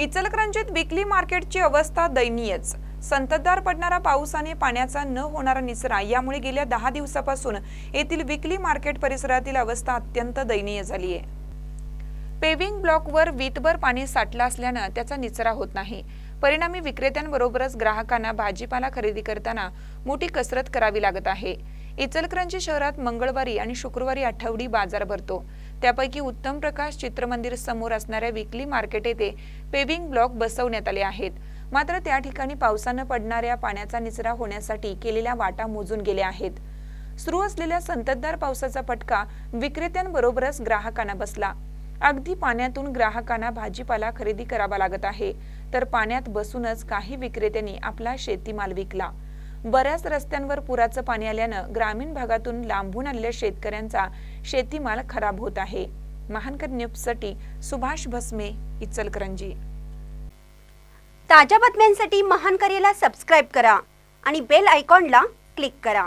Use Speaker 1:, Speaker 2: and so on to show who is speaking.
Speaker 1: इचलकरंजीत विकली मार्केटची अवस्था दयनीयच. संततधार पडणारा पाऊस आणि पाण्याचा न होणारा निचरा. यामुळे गेल्या दहा दिवसापासून येथील विकली मार्केट परिसरातील अवस्था अत्यंत दयनीय झाली आहे पेविंग ब्लॉकवर वीतभर पाणी साठलं असल्यानं त्याचा निचरा होत नाही. परिणामी विक्रेत्यांबरोबरच ग्राहकांना भाजीपाला खरेदी करताना मोठी कसरत करावी लागत आहे. इचलकरंजी शहरात मंगळवारी आणि शुक्रवारी आठवडी बाजार भरतो. त्यापैकी उत्तम प्रकाश चित्रमंदिर समोर असणाऱ्या विकली मार्केट येथे पेविंग ब्लॉक बसवण्यात आले आहेत. मात्र त्या ठिकाणी पावसानं पडणाऱ्या पाण्याचा निचरा होण्यासाठी केलेल्या वाटा मोजून गेल्या आहेत. सुरू असलेल्या संततधार पावसाचा फटका विक्रेत्यांबरोबरच ग्राहकांना बसला. अगदी पाण्यातून ग्राहकांना भाजीपाला खरेदी करावा लागत आहे. तर पाण्यात बसूनच काही विक्रेत्यांनी आपला शेतीमाल विकला. बऱ्याच रस्त्यांवर पुराचं पाणी आल्यानं ग्रामीण भागातून लांबून आलेल्या शेतकऱ्यांचा शेतीमाल खराब होत आहे. महानकर न्यूजसाठी सुभाष भस्मे इचलकरंजी.
Speaker 2: ताज्या बातम्यांसाठी महानकरेला सबस्क्राईब करा आणि बेल आयकॉनला क्लिक करा.